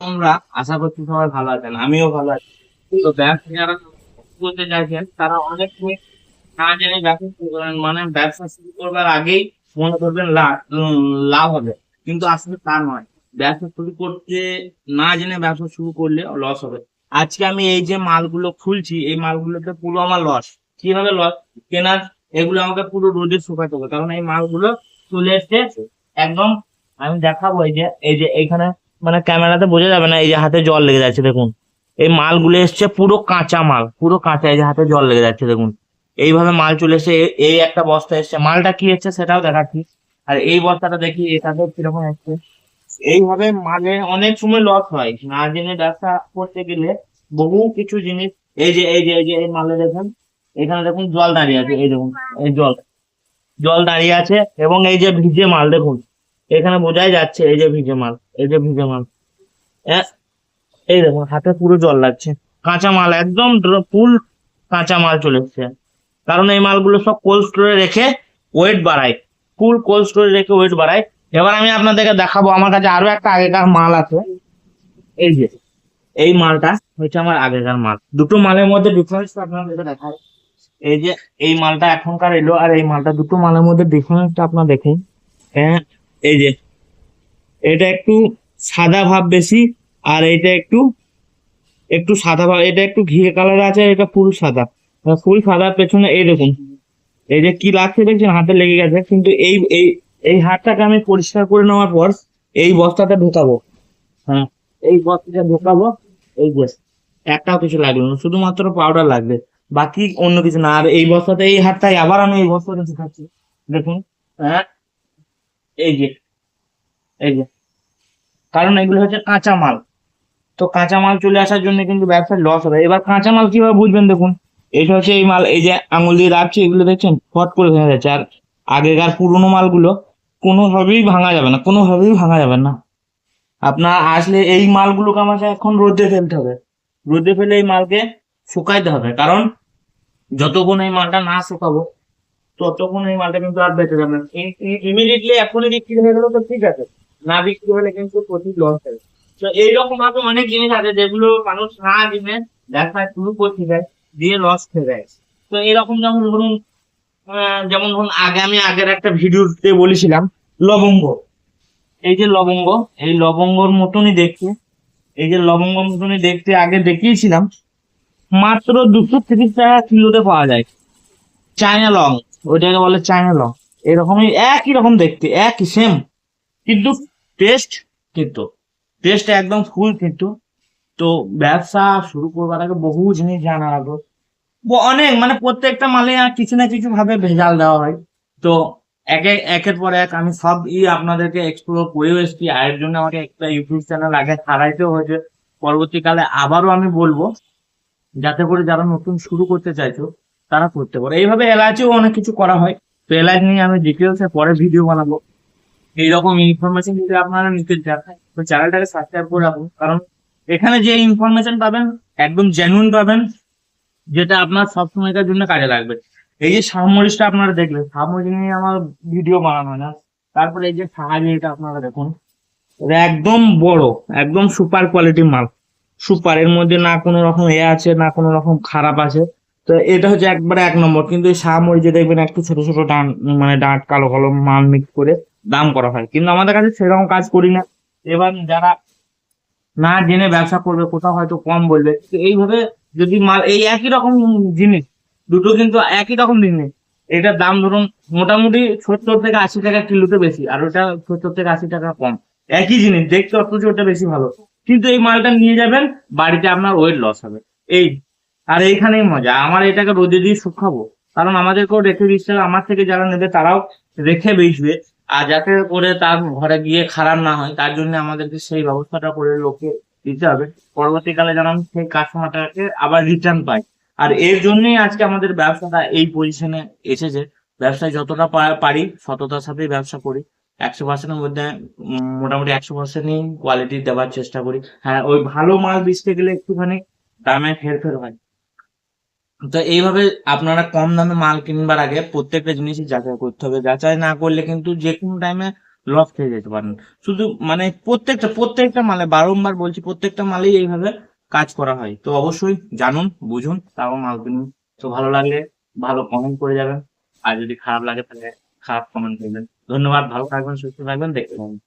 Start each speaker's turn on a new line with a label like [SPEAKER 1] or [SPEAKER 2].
[SPEAKER 1] তোমরা আশা করছি সবাই ভালো আছেন, আমিও ভালো আছি। তো ব্যবসা যারা করতে চাইছেন, তারা অনেক না জেনে ব্যবসা শুরু করেন মানে ব্যবসা শুরু করবার আগেই মনে করবেন লাভ হবে। কিন্তু আসলে তা নয়। ব্যবসা শুরু করতে না জেনে ব্যবসা শুরু করলে লস হবে। আজকে আমি এই যে মালগুলো খুলছি, এই মালগুলোতে পুরো আমার লস কীভাবে লস কেনার, এগুলো আমাকে পুরো রোদে শুকাতে হবে। কারণ এই মালগুলো চলে এসছে, একদম আমি দেখাবো এই যে এই যে এইখানে মানে ক্যামেরাতে বোঝা যাবে না, এই যে হাতে জল লেগে যাচ্ছে, দেখুন। এই মালগুলো এসছে পুরো কাঁচা মাল, পুরো কাঁচা, এই যে হাতে জল লেগে যাচ্ছে, দেখুন। এইভাবে মাল চলে এসছে, এ- এই একটা বস্তা এসছে। মালটা কি এসছে সেটাও দেখাচ্ছি। আর এই বস্তাটা দেখি এটাতে কীরকম এসছে। এইভাবে মালে অনেক সময় লস হয়। না জেনে ব্যবসা করতে গেলে বহু কিছু জিনিস, এই যে এই যে এই যে, এই মালে দেখুন, এখানে দেখুন জল দাঁড়িয়ে আছে, এই দেখুন, এই জল জল দাঁড়িয়ে আছে, এবং এই যে ভিজে মাল, দেখুন। এখানে বোঝাই যাচ্ছে এই যে ভিজে মাল, এই যে ভিজে মাল। এই দেখুন, হাতে পুরো জল লাগছে। কাঁচা মাল, একদম ফুল কাঁচা মাল চলে এসছে। কারণ এই মালগুলো সব কোল্ড স্টোরে রেখে ওয়েট বাড়ায়। ফুল কোল্ড স্টোরে রেখে ওয়েট বাড়ায়। এবার আমি আপনাদেরকে দেখাবো, আমার কাছে আরও একটা আগেকার মাল আছে। এই যে, এই মালটা হচ্ছে আমার আগেকার মাল। দুটো মালের মধ্যে ডিফারেন্স আপনাদেরকে দেখায় এই যে, এই মালটা এখনকার এলো, আর এই মালটা দুটো মালের মধ্যে ডিফারেন্সটা আপনার দেখেন এই যে, এটা একটু সাদা ভাব বেশি, আর এটা একটু একটু সাদা ভাব, এটা একটু ঘিয়ে কালার আছে, আর এটা ফুল সাদা। ফুল সাদার পেছনে, এই দেখুন, এই যে কি লাগছে দেখছেন? হাতে লেগে গেছে, কিন্তু এই এই এই হাতটাকে আমি পরিষ্কার করে নেওয়ার পর এই বস্তাটা ঢোকাবো। হ্যাঁ এই বস্তাটা ঢোকাবো, এই যে একটাও কিছু লাগল না, শুধুমাত্র পাউডার লাগবে। বাকি অন্য কিছু না, আর এই বস্তাতে, এই হাতটাই আবার আমি এই বস্তাটা ঢুকাচ্ছি। দেখুন হ্যাঁ এই যে এই যে। কারণ এগুলো হচ্ছে কাঁচা মাল। তো কাঁচা মাল চলে আসার জন্য কিন্তু ব্যবসার লস হবে। এবার কাঁচা মাল কীভাবে বুঝবেন দেখুন? এটা হচ্ছে এই মাল, এই যে আঙুল দিয়ে রাখছি, এগুলো দেখছেন? ফট করে ভেঙে যাচ্ছে। আর আগেকার পুরোনো মালগুলো কোনোভাবেই ভাঙা যাবে না, কোনোভাবেই ভাঙা যাবে না। আপনার আসলে এই মালগুলোকে আমাকে এখন রোদে ফেলতে হবে। রোদে ফেলে এই মালকে শুকাইতে হবে। কারণ যতক্ষণ এই মালটা না শুকাবো ততক্ষণ এই মালটা কিন্তু আর বেঁচে যাবে ইমিডিয়েটলি এখনই বিক্রি হয়ে গেলো তো ঠিক আছে। না বিক্রি হলে কিন্তু প্রচুর লস হবে। তো এইরকম ভাবে অনেক জিনিস আছে যেগুলো মানুষ না জেনে ব্যবসা শুরু করতে যায় দিয়ে লস খেয়ে যায়। তো এরকম যেমন ধরুন যেমন ধরুন আগে আমি আগের একটা ভিডিওতে বলেছিলাম, লবঙ্গ। এই যে লবঙ্গ, এই লবঙ্গর মতনই দেখতে। এই যে লবঙ্গ মতনই দেখতে আগে দেখিয়েছিলাম, মাত্র দুশো তিরিশ টাকা কিলোতে পাওয়া যায়। চায়না লং ওইটাকে বলে চায়না লং এরকমই একই রকম দেখতে, একই সেম কিন্তু টেস্ট কিন্তু টেস্ট একদম ফুল কিন্তু। তো ব্যবসা শুরু করবার আগে বহু জিনিস জানা লাগবে ব- অনেক মানে প্রত্যেকটা মালে কিছু না কিছু ভাবে ভেজাল দেওয়া হয়। তো একে, একের পর এক আমি সব ই আপনাদেরকে এক্সপ্লোর করেও এসেছি। আর জন্য আমাকে একটা ইউটিউব চ্যানেল আগে ছাড়াইতেও হয়েছে। পরবর্তীকালে আবারও আমি বলব, যাতে করে যারা নতুন শুরু করতে চাইছো তারা করতে পারে। এইভাবে এলাচিও অনেক কিছু করা হয়। তো এলাচ নিয়ে আমি ডিটেলসে পরে ভিডিও বানাবো। এইরকম ইনফরমেশন যদি আপনারা নিতে চান, তো চ্যানেলটাকে সাবস্ক্রাইব করে রাখুন। কারণ এখানে যে ইনফরমেশন পাবেন, একদম জেনুইন পাবেন, যেটা আপনার সবসময়কার জন্য কাজে লাগবে। এই যে সাবমরিচটা আপনারা দেখলেন, সাবমরিচ নিয়ে আমার ভিডিও বানানো না। তারপরে এই যে সাহায্য এটা আপনারা দেখুন। একদম বড়, একদম সুপার কোয়ালিটির মাল। সুপার এর মধ্যে না কোনো রকম এ আছে, না কোনো রকম খারাপ আছে। তো এটা হচ্ছে একবারে এক নম্বর। কিন্তু এই সাহামরিচে দেখবেন একটু ছোট ছোট ডান মানে ডাঁট, কালো কালো মাল মিক্স করে দাম করা হয়। কিন্তু আমাদের কাছে সেরকম কাজ করি না। এবার যারা না জেনে ব্যবসা করবে, কোথাও হয়তো কম বলবে। এইভাবে যদি মাল, এই একই রকম জিনিস, দুটো কিন্তু একই রকম জিনিস। এটার দাম ধরুন মোটামুটি সত্তর থেকে আশি টাকা কিলোতে বেশি, আর ওটা সত্তর থেকে আশি টাকা কম। একই জিনিস, দেখতে অথচ ওটা বেশি ভালো। কিন্তু এই মালটা নিয়ে যাবেন, বাড়িতে আপনার ওয়েট লস হবে। এই আর এইখানেই মজা। আমার এটাকে রোদে দিয়ে শুকাবো। কারণ আমাদেরকেও রেখে দিচ্ছে আমার থেকে যারা নেবে তারাও রেখে বেচবে আর যাতে করে তার ঘরে গিয়ে খারাপ না হয়, তার জন্য আমাদেরকে সেই ব্যবস্থাটা করে লোকে দিতে হবে। পরবর্তীকালে যেন সেই কাস্টমারটাকে আবার রিটার্ন পাই। আর এর জন্যই আজকে আমাদের ব্যবসাটা এই পজিশনে এসেছে। ব্যবসায় যতটা পারি, সততার সাথেই ব্যবসা করি। একশো পার্সেন্টের মধ্যে মোটামুটি একশো পার্সেন্টই কোয়ালিটি দেওয়ার চেষ্টা করি। হ্যাঁ ওই ভালো মাল বেচতে গেলে একটুখানি দামে হেরফের হয়। তো এইভাবে আপনারা কম দামে মাল কিনবার আগে প্রত্যেকটা জিনিসই যাচাই করতে হবে। যাচাই না করলে কিন্তু যে কোনো টাইমে লস খেয়ে যেতে পারেন। শুধু মানে প্রত্যেকটা প্রত্যেকটা মালে, বারংবার বলছি প্রত্যেকটা মালেই এইভাবে কাজ করা হয়। তো অবশ্যই জানুন, বুঝুন, তারপর মাল কিনুন। তো ভালো লাগলে ভালো কমেন্ট করে যাবেন। আর যদি খারাপ লাগে তাহলে খারাপ কমেন্ট করবেন। ধন্যবাদ, ভালো থাকবেন, সুস্থ থাকবেন, দেখতে পাবেন